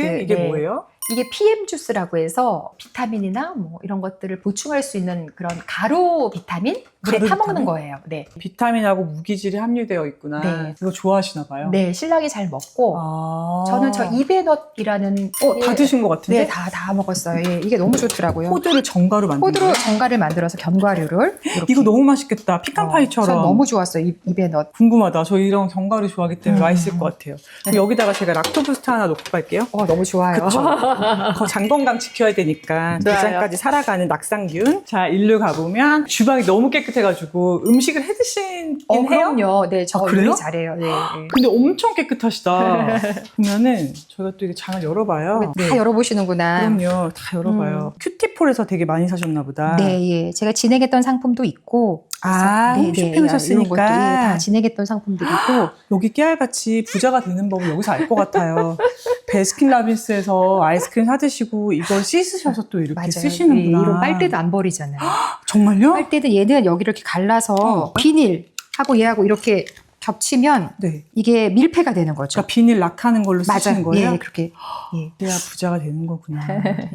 Speaker 2: 리스토레이트,
Speaker 1: 이게
Speaker 2: 네.
Speaker 1: 뭐예요?
Speaker 2: 이게 PM 주스라고 해서 비타민이나 뭐 이런 것들을 보충할 수 있는 그런 가루 비타민 물에
Speaker 1: 가루
Speaker 2: 타 먹는
Speaker 1: 비타민?
Speaker 2: 거예요. 네.
Speaker 1: 비타민하고 무기질이 함유되어 있구나.
Speaker 2: 네.
Speaker 1: 이거 좋아하시나 봐요.
Speaker 2: 네, 신랑이 잘 먹고
Speaker 1: 아.
Speaker 2: 저는 저 이베넛이라는
Speaker 1: 어, 다 드신 것 같은데?
Speaker 2: 네, 다 다 먹었어요. 예, 이게 너무 좋더라고요.
Speaker 1: 호두를 정가로 만든
Speaker 2: 호두로
Speaker 1: 거예요?
Speaker 2: 정갈을 만들어서 견과류를 이렇게.
Speaker 1: 이거 너무 맛있겠다. 피칸
Speaker 2: 어,
Speaker 1: 파이처럼.
Speaker 2: 전 너무 좋았어요. 이, 이베넛.
Speaker 1: 궁금하다. 저 이런 견과류 좋아하기 때문에
Speaker 2: 음.
Speaker 1: 맛있을 것 같아요. 그럼 여기다가 제가 락토부스트 하나 놓고 갈게요.
Speaker 2: 어, 너무 좋아요.
Speaker 1: 그쵸. 거- 장 건강 지켜야 되니까
Speaker 2: 좋아요.
Speaker 1: 대장까지 살아가는 낙상균. 자, 일로 가보면 주방이 너무 깨끗해가지고 음식을 해 드시긴
Speaker 2: 어,
Speaker 1: 해요?
Speaker 2: 그럼요. 네, 저
Speaker 1: 아, 그래요?
Speaker 2: 요리 잘해요. 네, 네.
Speaker 1: 근데 엄청 깨끗하시다. 그러면은 저희가 또 이게 장을 열어봐요.
Speaker 2: 다 열어보시는구나.
Speaker 1: 그럼요. 다 열어봐요. 큐티폴에서 되게 많이 사셨나 보다.
Speaker 2: 네, 예. 제가 진행했던 상품도 있고.
Speaker 1: 아,
Speaker 2: 그래서-
Speaker 1: 홈쇼핑
Speaker 2: 이런
Speaker 1: 하셨으니까.
Speaker 2: 것도, 예, 다 진행했던 상품들이고.
Speaker 1: 여기 깨알같이 부자가 되는 법을 여기서 알 것 같아요. 베스킨라빈스에서 아이스 크림 사드시고 이걸 씻으셔서 또 이렇게
Speaker 2: 맞아요.
Speaker 1: 쓰시는구나.
Speaker 2: 예, 이런 빨대도 안 버리잖아요.
Speaker 1: 정말요?
Speaker 2: 빨대도 얘는 여기를 이렇게 갈라서
Speaker 1: 어.
Speaker 2: 비닐 하고 얘하고 이렇게 겹치면
Speaker 1: 네.
Speaker 2: 이게 밀폐가 되는 거죠.
Speaker 1: 그러니까 비닐 락하는 걸로 쓰시는
Speaker 2: 맞아요.
Speaker 1: 거예요?
Speaker 2: 예, 그렇게. 예.
Speaker 1: 그래야 부자가 되는 거구나.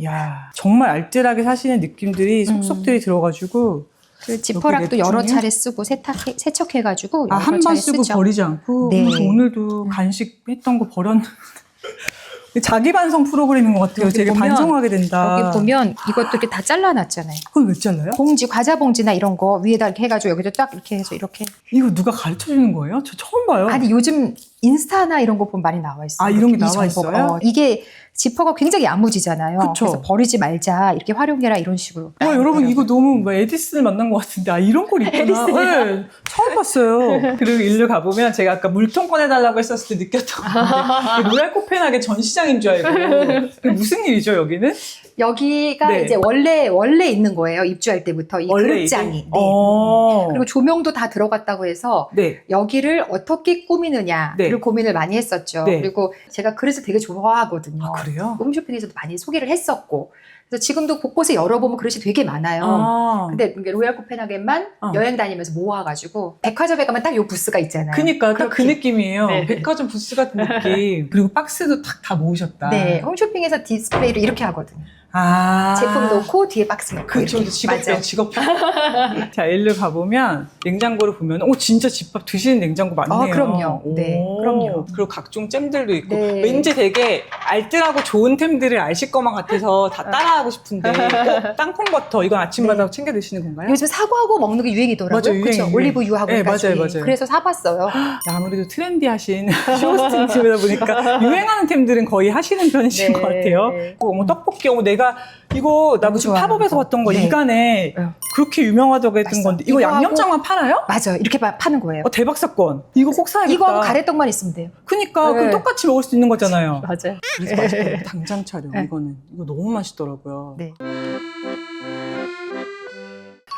Speaker 1: 야 정말 알뜰하게 사시는 느낌들이 속속들이 들어가지고
Speaker 2: 그 지퍼락도
Speaker 1: 랩
Speaker 2: 여러? 차례 쓰고 세탁해, 세척해가지고
Speaker 1: 아 한 번 쓰고
Speaker 2: 쓰죠.
Speaker 1: 버리지 않고
Speaker 2: 네.
Speaker 1: 오늘도 간식 했던 거 버렸는데 자기 반성 프로그램인 것 같아요.
Speaker 2: 여기
Speaker 1: 되게
Speaker 2: 보면-
Speaker 1: 반성하게 된다.
Speaker 2: 여기 보면 이것도 이렇게 다 잘라놨잖아요.
Speaker 1: 그건 왜 잘라요?
Speaker 2: 봉지, 과자 봉지나 이런 거 위에다 이렇게 해가지고 여기도 딱 이렇게 해서 이렇게.
Speaker 1: 이거 누가 가르쳐 주는 거예요? 저 처음 봐요.
Speaker 2: 아니 요즘 인스타나 이런 거 보면 많이 나와 있어요.
Speaker 1: 아, 이런
Speaker 2: 게이
Speaker 1: 나와. 있어요?
Speaker 2: 어, 이게 지퍼가 굉장히 야무지잖아요.
Speaker 1: 그쵸.
Speaker 2: 래서 버리지 말자 이렇게 활용해라 이런 식으로.
Speaker 1: 와 여러분 이거 너무 뭐 에디슨을 만난 것 같은데 아 이런 걸 있구나. 네, 처음 봤어요. 그리고 일로 가보면 제가 아까 물통 꺼내달라고 했었을 때 느꼈던 건데 로얄 코펜하게 전시장인 줄 알고 무슨 일이죠 여기는?
Speaker 2: 여기가
Speaker 1: 네.
Speaker 2: 이제 원래 원래 있는 거예요. 입주할 때부터 이 그릇장이. 네.
Speaker 1: 어.
Speaker 2: 그리고 조명도 다 들어갔다고 해서
Speaker 1: 네.
Speaker 2: 여기를 어떻게 꾸미느냐를
Speaker 1: 네.
Speaker 2: 고민을 많이 했었죠.
Speaker 1: 네.
Speaker 2: 그리고 제가 그릇을 되게 좋아하거든요.
Speaker 1: 아 그래요?
Speaker 2: 홈쇼핑에서도 많이 소개를 했었고 그래서 지금도 곳곳에 열어보면 그릇이 되게 많아요.
Speaker 1: 아.
Speaker 2: 근데 로얄 코펜하겐만
Speaker 1: 어.
Speaker 2: 여행 다니면서 모아가지고 백화점에 가면 딱 요 부스가 있잖아요.
Speaker 1: 그니까 딱 그. 느낌이에요.
Speaker 2: 네.
Speaker 1: 백화점 부스 같은 느낌. 그리고 박스도 딱다 모으셨다.
Speaker 2: 네, 홈쇼핑에서 디스플레이를 이렇게 하거든요.
Speaker 1: 아.
Speaker 2: 제품 놓고 뒤에 박스 놓고
Speaker 1: 그쵸,
Speaker 2: 이렇게.
Speaker 1: 직업병,
Speaker 2: 맞아요.
Speaker 1: 직업병. 자, 일로 가보면 냉장고를 보면, 오, 진짜 집밥 드시는 냉장고 많네요.
Speaker 2: 아, 그럼요. 네,
Speaker 1: 오,
Speaker 2: 그럼요.
Speaker 1: 그리고 각종 잼들도 있고,
Speaker 2: 네.
Speaker 1: 왠지 되게 알뜰하고 좋은 템들을 아실 것만 같아서 다 따라하고 싶은데, 어, 땅콩버터, 이건 아침마다 챙겨 드시는 건가요?
Speaker 2: 요즘 사과하고 먹는 게 유행이더라고요.
Speaker 1: 맞아요, 유행,
Speaker 2: 그쵸?
Speaker 1: 유행.
Speaker 2: 올리브 유하고
Speaker 1: 네,
Speaker 2: 해가지고.
Speaker 1: 맞아요, 맞아요.
Speaker 2: 그래서 사봤어요.
Speaker 1: 아무래도 트렌디하신 쇼호스팅집이다 보니까 유행하는 템들은 거의 하시는 편이신 것 같아요.
Speaker 2: 네.
Speaker 1: 어, 뭐 떡볶이, 어머 내가 이거 지금
Speaker 2: 좋아하는
Speaker 1: 팝업에서
Speaker 2: 거.
Speaker 1: 봤던 거
Speaker 2: 네.
Speaker 1: 이간에
Speaker 2: 네.
Speaker 1: 그렇게 유명하다고 했던. 건데 이거
Speaker 2: 이거하고-
Speaker 1: 양념장만 팔아요?
Speaker 2: 맞아요. 이렇게 파- 파는 거예요.
Speaker 1: 어, 대박 사건. 이거 꼭 사야겠다.
Speaker 2: 이거하고 가래떡만 있으면 돼요.
Speaker 1: 그니까
Speaker 2: 네.
Speaker 1: 그럼 똑같이 먹을 수 있는 거잖아요.
Speaker 2: 맞아요.
Speaker 1: 그래서 맛있다. 당장 촬영
Speaker 2: 네.
Speaker 1: 이거는 이거 너무 맛있더라고요.
Speaker 2: 네.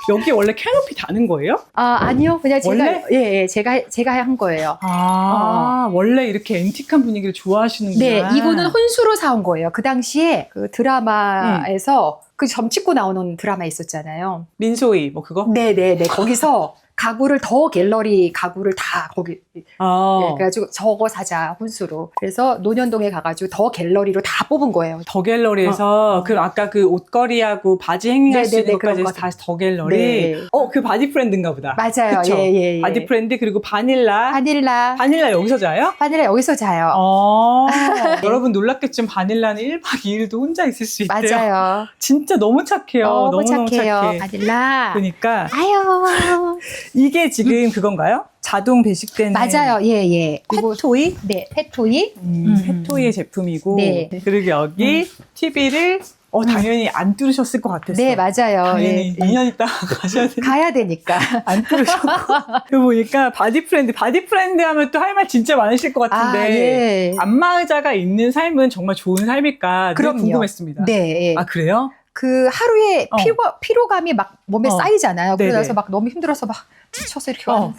Speaker 1: 여기 원래 캐노피 다는 거예요?
Speaker 2: 아 아니요, 그냥 제가
Speaker 1: 원래?
Speaker 2: 예, 예 제가 제가 한 거예요.
Speaker 1: 아 원래 이렇게 앤틱한 분위기를 좋아하시는구나.
Speaker 2: 네, 이거는 혼수로 사온 거예요. 그 당시에 그 드라마에서 그 점 찍고 나오는 드라마 있었잖아요.
Speaker 1: 민소희 뭐 그거?
Speaker 2: 네, 네, 네. 거기서 가구를 더 갤러리 가구를 다 거기
Speaker 1: 아
Speaker 2: 네, 그래가지고 저거 사자 혼수로. 그래서 논현동에 가가지고 더 갤러리로 다 뽑은 거예요.
Speaker 1: 더 갤러리에서 그 아까 그 옷걸이하고 바지 행할 수 있는 것까지 해서
Speaker 2: 거.
Speaker 1: 다시 더 갤러리.
Speaker 2: 네.
Speaker 1: 어그 바디 프렌드인가 보다.
Speaker 2: 맞아요.
Speaker 1: 그쵸?
Speaker 2: 예, 예, 예.
Speaker 1: 바디 프렌드 그리고 바닐라.
Speaker 2: 바닐라.
Speaker 1: 바닐라 여기서 자요?
Speaker 2: 바닐라 여기서 자요.
Speaker 1: 어. 여러분 놀랐겠지만 바닐라는 1박 2일도 혼자 있을 수 있대요.
Speaker 2: 맞아요.
Speaker 1: 진짜 너무 착해요.
Speaker 2: 너무
Speaker 1: 너무너무
Speaker 2: 착해요.
Speaker 1: 착해.
Speaker 2: 바닐라.
Speaker 1: 그러니까
Speaker 2: 아유.
Speaker 1: 이게 지금 그건가요? 자동 배식되는
Speaker 2: 맞아요. 예, 예. 이거
Speaker 1: 펫토이?
Speaker 2: 네, 펫토이.
Speaker 1: 음,
Speaker 2: 음.
Speaker 1: 펫토이의 제품이고
Speaker 2: 네.
Speaker 1: 그리고 여기 TV를 어, 당연히 안 뚫으셨을 것 같았어요.
Speaker 2: 네, 맞아요.
Speaker 1: 당연히
Speaker 2: 예.
Speaker 1: 2년 있다가 가셔야 되는데
Speaker 2: 가야 되니까.
Speaker 1: 안 뚫으셨고 그리고 보니까 바디 프렌드 바디 프렌드 하면 또 할 말 진짜 많으실 것 같은데
Speaker 2: 아, 예.
Speaker 1: 안마의자가 있는 삶은 정말 좋은 삶일까 늘
Speaker 2: 그럼요.
Speaker 1: 궁금했습니다.
Speaker 2: 네. 예.
Speaker 1: 아 그래요?
Speaker 2: 그 하루에
Speaker 1: 어.
Speaker 2: 피로, 피로감이 막 몸에
Speaker 1: 어.
Speaker 2: 쌓이잖아요.
Speaker 1: 네네.
Speaker 2: 그래서 막 너무 힘들어서 막 지쳐서 이렇게
Speaker 1: 어.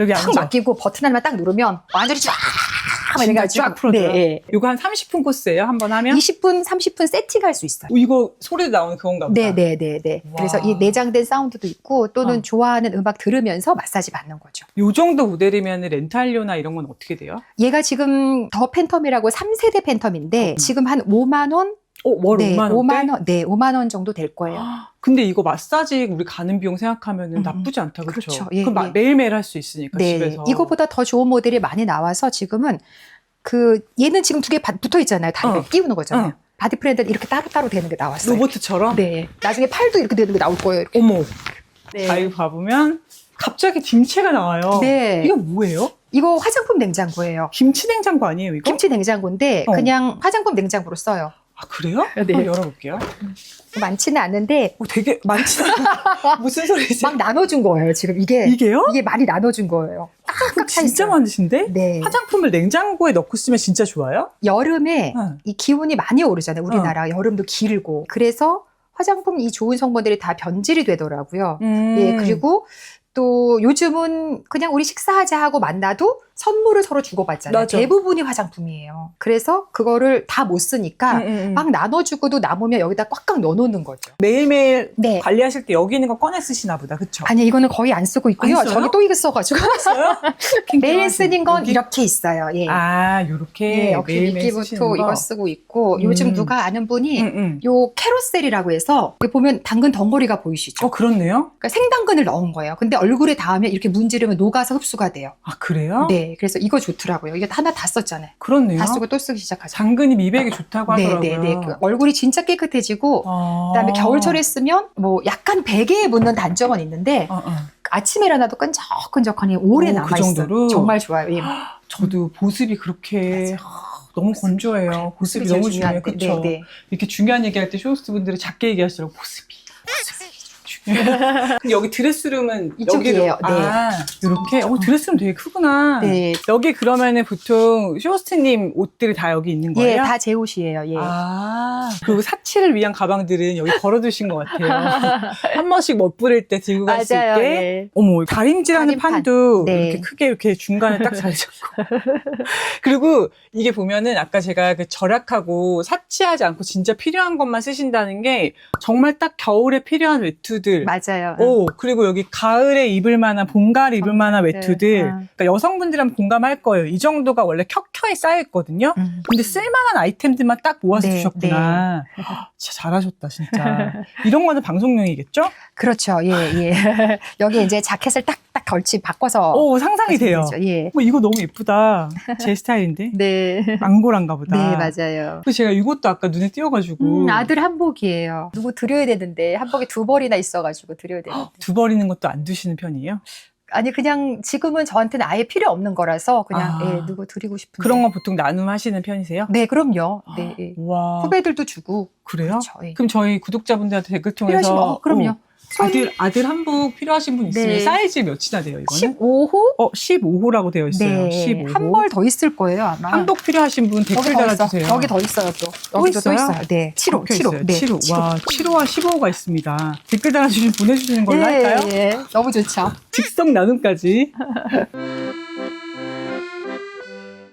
Speaker 1: 여기
Speaker 2: 탁
Speaker 1: 앉아.
Speaker 2: 맡기고 버튼 하나만 딱 누르면 완전히 쫙
Speaker 1: 진짜
Speaker 2: 이래가지고
Speaker 1: 쫙 풀어줘요.
Speaker 2: 네, 예.
Speaker 1: 이거 한 30분 코스예요? 한 번 하면?
Speaker 2: 20분, 30분 세팅할 수 있어요.
Speaker 1: 어, 이거 소리 나오는 그건가 보다.
Speaker 2: 네, 네, 네, 네.
Speaker 1: 와.
Speaker 2: 그래서 이 내장된 사운드도 있고 또는
Speaker 1: 어.
Speaker 2: 좋아하는 음악 들으면서 마사지 받는 거죠.
Speaker 1: 요 정도 모델이면 렌탈료나 이런 건 어떻게 돼요?
Speaker 2: 얘가 지금 더 팬텀이라고 3세대 팬텀인데
Speaker 1: 어.
Speaker 2: 지금 한 5만 원?
Speaker 1: 어, 월
Speaker 2: 네,
Speaker 1: 5만 원대?
Speaker 2: 5만 원. 네, 5만 원 정도 될 거예요.
Speaker 1: 근데 이거 마사지 우리 가는 비용 생각하면 은
Speaker 2: 음,
Speaker 1: 나쁘지 않다 그렇죠?
Speaker 2: 그렇죠. 예,
Speaker 1: 그럼 마-
Speaker 2: 예.
Speaker 1: 매일매일 할 수 있으니까
Speaker 2: 네,
Speaker 1: 집에서.
Speaker 2: 이거보다 더 좋은 모델이 많이 나와서 지금은 그 얘는 지금 두 개 붙어 있잖아요. 다리에
Speaker 1: 어.
Speaker 2: 끼우는 거잖아요.
Speaker 1: 어.
Speaker 2: 바디 프렌드는 이렇게 따로따로 되는 게 나왔어요.
Speaker 1: 로봇처럼?
Speaker 2: 네. 나중에 팔도 이렇게 되는 게 나올 거예요. 이렇게.
Speaker 1: 어머.
Speaker 2: 네.
Speaker 1: 자, 이거 봐보면 갑자기 김치가 나와요.
Speaker 2: 네.
Speaker 1: 이거 뭐예요?
Speaker 2: 이거 화장품 냉장고예요.
Speaker 1: 김치 냉장고 아니에요, 이거?
Speaker 2: 김치 냉장고인데
Speaker 1: 어.
Speaker 2: 그냥 화장품 냉장고로 써요.
Speaker 1: 아, 그래요?
Speaker 2: 네.
Speaker 1: 한번 열어볼게요.
Speaker 2: 많지는 않은데
Speaker 1: 어, 되게 많지 않아. 무슨 소리지?
Speaker 2: 막 나눠준 거예요. 지금 이게
Speaker 1: 이게요?
Speaker 2: 이게 많이 나눠준 거예요. 꽉꽉 차
Speaker 1: 진짜
Speaker 2: 있어요.
Speaker 1: 많으신데?
Speaker 2: 네.
Speaker 1: 화장품을 냉장고에 넣고 쓰면 진짜 좋아요?
Speaker 2: 여름에
Speaker 1: 응.
Speaker 2: 이 기온이 많이 오르잖아요. 우리나라 여름도 길고 그래서 화장품 이 좋은 성분들이 다 변질이 되더라고요.
Speaker 1: 음.
Speaker 2: 예 그리고 또 요즘은 그냥 우리 식사하자 하고 만나도 선물을 서로 주고받잖아요.
Speaker 1: 맞아.
Speaker 2: 대부분이 화장품이에요. 그래서 그거를 다 못 쓰니까
Speaker 1: 음, 음, 음.
Speaker 2: 막 나눠주고도 남으면 여기다 꽉꽉 넣어놓는 거죠.
Speaker 1: 매일매일
Speaker 2: 네.
Speaker 1: 관리하실 때 여기 있는 거 꺼내 쓰시나 보다, 그쵸?
Speaker 2: 아니 이거는 거의 안 쓰고 있고요.
Speaker 1: 안 써요?
Speaker 2: 저기 또 이거 써가지고? 매일 쓰는 건
Speaker 1: 여기?
Speaker 2: 이렇게 있어요. 예.
Speaker 1: 아, 요렇게
Speaker 2: 예, 여기
Speaker 1: 거.
Speaker 2: 이거 쓰고 있고
Speaker 1: 음.
Speaker 2: 요즘 누가 아는 분이
Speaker 1: 응, 응.
Speaker 2: 요 캐로셀이라고 해서 여기 보면 당근 덩어리가 보이시죠?
Speaker 1: 어, 그렇네요.
Speaker 2: 그러니까 생당근을 넣은 거예요. 근데 얼굴에 닿으면 이렇게 문지르면 녹아서 흡수가 돼요.
Speaker 1: 아, 그래요?
Speaker 2: 네, 그래서 이거 좋더라고요. 이게 하나 다 썼잖아요.
Speaker 1: 그렇네요.
Speaker 2: 다 쓰고 또 쓰기 시작하죠.
Speaker 1: 당근이 미백에 좋다고
Speaker 2: 네,
Speaker 1: 하더라고요.
Speaker 2: 네, 네. 그 얼굴이 진짜 깨끗해지고
Speaker 1: 어.
Speaker 2: 그다음에 겨울철에 쓰면 뭐 약간 베개에 묻는 단점은 있는데
Speaker 1: 어, 어.
Speaker 2: 아침에 일어나도 끈적끈적하니 오래
Speaker 1: 오,
Speaker 2: 남아
Speaker 1: 그
Speaker 2: 있어요.
Speaker 1: 정도로?
Speaker 2: 정말 좋아요. 예.
Speaker 1: 저도 보습이 그렇게 하, 너무 건조해요. 보습이
Speaker 2: 제일
Speaker 1: 너무 중요해요. 그렇죠.
Speaker 2: 네, 네.
Speaker 1: 이렇게 중요한 얘기할 때 쇼호스트 분들이 작게 얘기하시더라고 보습이. 보습이. 근데 여기 드레스룸은
Speaker 2: 이쪽이에요.
Speaker 1: 여기로 아 이렇게 어 드레스룸 되게 크구나.
Speaker 2: 네.
Speaker 1: 여기 그러면은 보통 쇼호스트님 옷들이 다 여기 있는 거예요?
Speaker 2: 예, 다 제 옷이에요. 예.
Speaker 1: 아, 그리고 사치를 위한 가방들은 여기 걸어두신 것 같아요. 한 번씩 멋부릴 때 들고 갈수 있게.
Speaker 2: 맞아요. 예.
Speaker 1: 어머, 다림질하는
Speaker 2: 다림판.
Speaker 1: 판도
Speaker 2: 네.
Speaker 1: 이렇게 크게 이렇게 중간에 딱 잘 잡고. 그리고 이게 보면은 아까 제가 그 절약하고 사치하지 않고 진짜 필요한 것만 쓰신다는 게 정말 딱 겨울에 필요한 외투들.
Speaker 2: 맞아요.
Speaker 1: 오, 그리고 여기 가을에 입을 만한, 봄, 가을 입을 만한 외투들.
Speaker 2: 아.
Speaker 1: 그러니까 여성분들은 공감할 거예요. 이 정도가 원래 켜켜이 쌓여있거든요.
Speaker 2: 음.
Speaker 1: 근데 쓸만한 아이템들만 딱 모아서
Speaker 2: 네,
Speaker 1: 주셨구나. 진짜 잘하셨다, 진짜. 이런 거는 방송용이겠죠?
Speaker 2: 그렇죠. 예, 예. 여기 이제 자켓을 딱딱 걸치 바꿔서
Speaker 1: 오, 상상이 돼요.
Speaker 2: 되죠. 예.
Speaker 1: 어, 이거 너무 예쁘다. 제 스타일인데.
Speaker 2: 네.
Speaker 1: 앙고란가 보다.
Speaker 2: 네, 맞아요.
Speaker 1: 그래서 제가 이것도 아까 눈에 띄어가지고.
Speaker 2: 음, 아들 한복이에요. 누구 드려야 되는데 한복이 두 벌이나 있어 가지고 드려야 되는데.
Speaker 1: 두 버리는 것도 안 두시는 편이에요?
Speaker 2: 아니 그냥 지금은 저한테는 아예 필요 없는 거라서 그냥
Speaker 1: 아.
Speaker 2: 예, 누구 드리고 싶은데.
Speaker 1: 그런 거 보통 나눔하시는 편이세요?
Speaker 2: 네, 그럼요. 네. 예.
Speaker 1: 와.
Speaker 2: 후배들도 주고.
Speaker 1: 그래요?
Speaker 2: 그렇죠. 예.
Speaker 1: 그럼 저희 구독자분들한테 댓글 통해서.
Speaker 2: 필요하시면 어, 그럼요.
Speaker 1: 어, 아들, 아들 한복 필요하신 분 있으면
Speaker 2: 네.
Speaker 1: 사이즈 몇이나 돼요, 이거는?
Speaker 2: 15호?
Speaker 1: 어, 15호라고 되어 있어요.
Speaker 2: 네.
Speaker 1: 15호.
Speaker 2: 한 벌 더 있을 거예요, 아마.
Speaker 1: 한복 필요하신 분 댓글
Speaker 2: 여기.
Speaker 1: 달아주세요.
Speaker 2: 여기 더 있어요, 또.
Speaker 1: 또
Speaker 2: 여기도 또
Speaker 1: 있어요?
Speaker 2: 네. 7호,
Speaker 1: 적혀
Speaker 2: 7호.
Speaker 1: 있어요.
Speaker 2: 네.
Speaker 1: 7호. 와, 7호와 15호가 있습니다. 댓글 달아주시면 보내주시는 걸로
Speaker 2: 예,
Speaker 1: 할까요?
Speaker 2: 예. 너무 좋죠.
Speaker 1: 직성 나눔까지.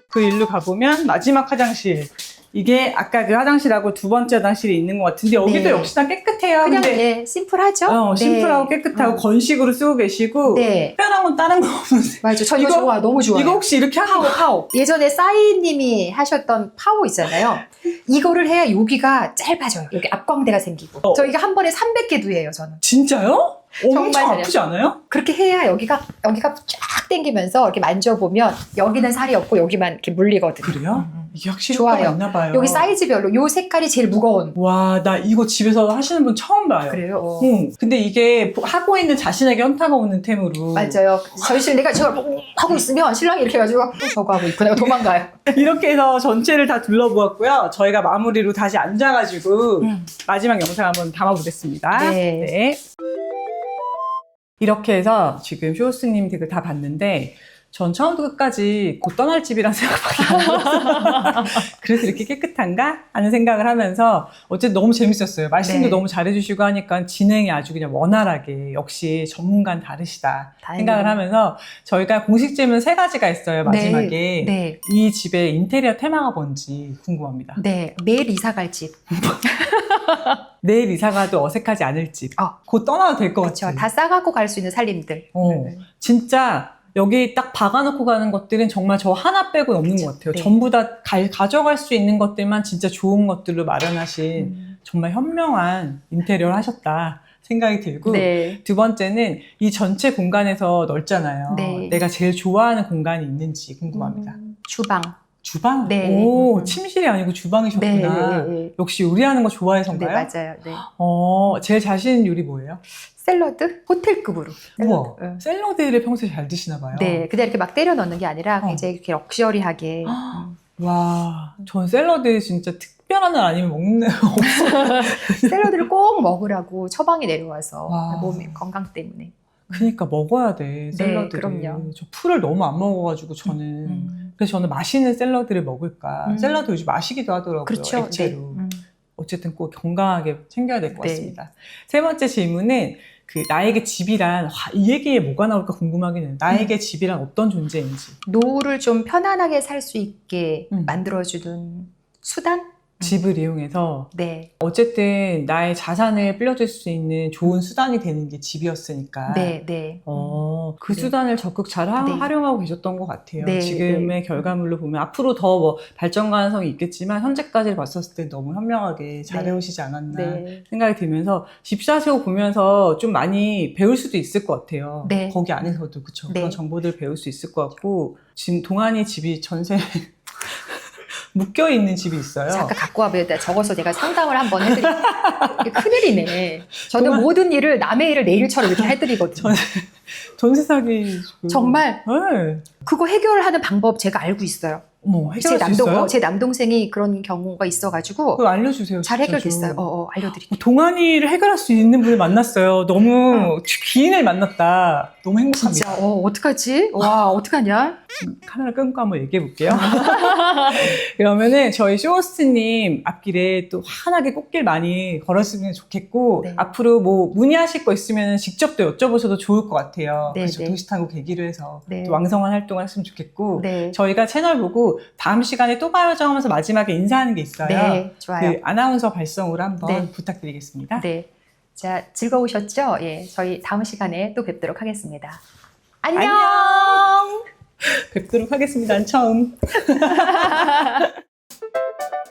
Speaker 1: 그 일로 가보면 마지막 화장실. 이게 아까 그 화장실하고 두 번째 화장실이 있는 것 같은데 여기도
Speaker 2: 네.
Speaker 1: 역시나 깨끗해요.
Speaker 2: 그냥
Speaker 1: 근데
Speaker 2: 예, 심플하죠?
Speaker 1: 어, 심플하고
Speaker 2: 네.
Speaker 1: 깨끗하고
Speaker 2: 음.
Speaker 1: 건식으로 쓰고 계시고
Speaker 2: 네.
Speaker 1: 특별한 건 다른 거 없는데
Speaker 2: 맞아. 저 이거,
Speaker 1: 이거-
Speaker 2: 좋아. 너무 좋아요.
Speaker 1: 이거 혹시 이렇게 거
Speaker 2: 파워. 예전에 싸이님이 하셨던 파워 있잖아요. 이거를 해야 여기가 짧아져요. 여기 앞광대가 생기고.
Speaker 1: 어.
Speaker 2: 저 이거 한 번에 300개도 해요, 저는.
Speaker 1: 진짜요? 엄청
Speaker 2: 정말
Speaker 1: 아프지 않아요?
Speaker 2: 그렇게 해야 여기가, 여기가 쫙 당기면서 이렇게 만져보면 여기는 살이 없고 여기만 이렇게 물리거든요.
Speaker 1: 그래요?
Speaker 2: 음, 음.
Speaker 1: 이게 확실히
Speaker 2: 좋아요.
Speaker 1: 효과가 있나 봐요.
Speaker 2: 여기 사이즈별로 요 색깔이 제일 무거운.
Speaker 1: 와, 나 이거 집에서 하시는 분 처음 봐요.
Speaker 2: 그래요?
Speaker 1: 응. 근데 이게 하고 있는 자신에게 현타가 오는 템으로.
Speaker 2: 맞아요. 저희 실 내가 저걸 하고 있으면 신랑이 이렇게 해가지고 또 저거 하고 있구나. 도망가요.
Speaker 1: 이렇게 해서 전체를 다 둘러보았고요. 저희가 마무리로 다시 앉아가지고
Speaker 2: 음.
Speaker 1: 마지막 영상 한번 담아보겠습니다.
Speaker 2: 네.
Speaker 1: 이렇게 해서 지금 쇼호스님 댓글 다 봤는데 전 처음부터 끝까지 곧 떠날 집이란 생각밖에 안 들었어요. 그래서 이렇게 깨끗한가? 하는 생각을 하면서 어쨌든 너무 재밌었어요. 말씀도
Speaker 2: 네.
Speaker 1: 너무 잘해주시고 하니까 진행이 아주 그냥 원활하게 역시 전문가는 다르시다
Speaker 2: 다행이네요.
Speaker 1: 생각을 하면서 저희가 공식 질문 세 가지가 있어요. 마지막에.
Speaker 2: 네.
Speaker 1: 이 집의 인테리어 테마가 뭔지 궁금합니다.
Speaker 2: 네. 매일 이사 갈 집.
Speaker 1: 내일 이사 가도 어색하지 않을 집.
Speaker 2: 어.
Speaker 1: 곧 떠나도 될 것. 같아요.
Speaker 2: 다 싸갖고 갈 수 있는 살림들.
Speaker 1: 어.
Speaker 2: 네.
Speaker 1: 진짜 여기 딱 박아놓고 가는 것들은 정말 저 하나 빼고 없는
Speaker 2: 그쵸.
Speaker 1: 것 같아요.
Speaker 2: 네.
Speaker 1: 전부 다 가, 가져갈 수 있는 것들만 진짜 좋은 것들로 마련하신
Speaker 2: 음.
Speaker 1: 정말 현명한 인테리어를 하셨다 생각이 들고
Speaker 2: 네.
Speaker 1: 두 번째는 이 전체 공간에서 넓잖아요.
Speaker 2: 네.
Speaker 1: 내가 제일 좋아하는 공간이 있는지 궁금합니다.
Speaker 2: 음, 주방.
Speaker 1: 주방?
Speaker 2: 네.
Speaker 1: 오,
Speaker 2: 음.
Speaker 1: 침실이 아니고 주방이셨구나.
Speaker 2: 네. 네.
Speaker 1: 역시 요리하는 거
Speaker 2: 네,
Speaker 1: 좋아해서인가요?
Speaker 2: 맞아요. 네.
Speaker 1: 어, 제일 자신 요리 뭐예요?
Speaker 2: 샐러드? 호텔급으로.
Speaker 1: 우와,
Speaker 2: 샐러드. 응.
Speaker 1: 샐러드를 평소에 잘 드시나 봐요.
Speaker 2: 네, 그냥 이렇게 막 때려 넣는 게 아니라
Speaker 1: 어.
Speaker 2: 이제 이렇게 럭셔리하게.
Speaker 1: 아.
Speaker 2: 음.
Speaker 1: 와, 전 샐러드 진짜 특별한 날 아니면 먹는
Speaker 2: 샐러드를 꼭 먹으라고 처방이 내려와서
Speaker 1: 와.
Speaker 2: 몸 건강 때문에.
Speaker 1: 그러니까 먹어야 돼 샐러드.
Speaker 2: 네, 그럼요.
Speaker 1: 저 풀을 너무 안 먹어가지고 저는
Speaker 2: 음.
Speaker 1: 그래서 저는 맛있는 샐러드를 먹을까.
Speaker 2: 음.
Speaker 1: 샐러드 요즘 마시기도 하더라고요.
Speaker 2: 그렇죠. 네.
Speaker 1: 액체로.
Speaker 2: 음.
Speaker 1: 어쨌든 꼭 건강하게 챙겨야 될것
Speaker 2: 네.
Speaker 1: 같습니다. 세 번째 질문은 그 나에게 집이란 와, 이 얘기에 뭐가 나올까 궁금하긴 해요. 나에게
Speaker 2: 음.
Speaker 1: 집이란 어떤 존재인지.
Speaker 2: 노후를 좀 편안하게 살 수 있게
Speaker 1: 음.
Speaker 2: 만들어주는 수단?
Speaker 1: 집을 이용해서
Speaker 2: 네.
Speaker 1: 어쨌든 나의 자산을 빌려줄 수 있는 좋은 수단이 되는 게 집이었으니까.
Speaker 2: 네, 네.
Speaker 1: 어, 그
Speaker 2: 네.
Speaker 1: 수단을 적극 잘 하-
Speaker 2: 네.
Speaker 1: 활용하고 계셨던 것 같아요.
Speaker 2: 네,
Speaker 1: 지금의
Speaker 2: 네.
Speaker 1: 결과물로 보면 앞으로 더 뭐 발전 가능성이 있겠지만 현재까지 봤었을 때 너무 현명하게 잘
Speaker 2: 네.
Speaker 1: 해오시지 않았나
Speaker 2: 네.
Speaker 1: 생각이 들면서 집 사시고 보면서 좀 많이 배울 수도 있을 것 같아요.
Speaker 2: 네.
Speaker 1: 거기 안에서도 그쵸
Speaker 2: 네.
Speaker 1: 그런 정보들 배울 수 있을 것 같고 지금 동안이 집이 전세 묶여 있는 집이 있어요.
Speaker 2: 잠깐 갖고 와봐요. 내가 적어서 내가 상담을 한번 해드릴게요. 이게 큰일이네. 저는
Speaker 1: 정말-
Speaker 2: 모든 일을 남의 일을 내 일처럼 이렇게 해드리거든요.
Speaker 1: 전- 전세 사기 지금.
Speaker 2: 정말
Speaker 1: 네.
Speaker 2: 그거 해결하는 방법 제가 알고 있어요.
Speaker 1: 어머,
Speaker 2: 제
Speaker 1: 해결할 수
Speaker 2: 남동
Speaker 1: 있어요?
Speaker 2: 어, 제 남동생이 그런 경우가 있어가지고
Speaker 1: 그거 알려주세요.
Speaker 2: 잘
Speaker 1: 진짜
Speaker 2: 해결됐어요.
Speaker 1: 좀.
Speaker 2: 어, 어, 알려드릴게요.
Speaker 1: 동안이를 해결할 수 있는 분을 만났어요. 너무 귀인을 만났다. 너무 행복합니다.
Speaker 2: 진짜 어 어떡하지? 와 어떡하냐?
Speaker 1: 카메라 끊고 한번 얘기해 볼게요. 그러면은 저희 쇼호스트님 앞길에 또 환하게 꽃길 많이 걸었으면 좋겠고
Speaker 2: 네.
Speaker 1: 앞으로 뭐 문의하실 거 있으면 직접 또 여쭤보셔도 좋을 것 같아요.
Speaker 2: 네,
Speaker 1: 그렇죠.
Speaker 2: 네.
Speaker 1: 도시 타고 계기로 해서
Speaker 2: 네.
Speaker 1: 또 왕성한 활동을 했으면 좋겠고
Speaker 2: 네.
Speaker 1: 저희가 채널 보고 다음 시간에 또 봐요정 하면서 마지막에 인사하는 게 있어요.
Speaker 2: 네, 좋아요.
Speaker 1: 그 아나운서 발성으로 한번
Speaker 2: 네.
Speaker 1: 부탁드리겠습니다.
Speaker 2: 네. 자, 즐거우셨죠? 예. 저희 다음 시간에 또 뵙도록 하겠습니다. 안녕!
Speaker 1: 뵙도록 하겠습니다. 처음.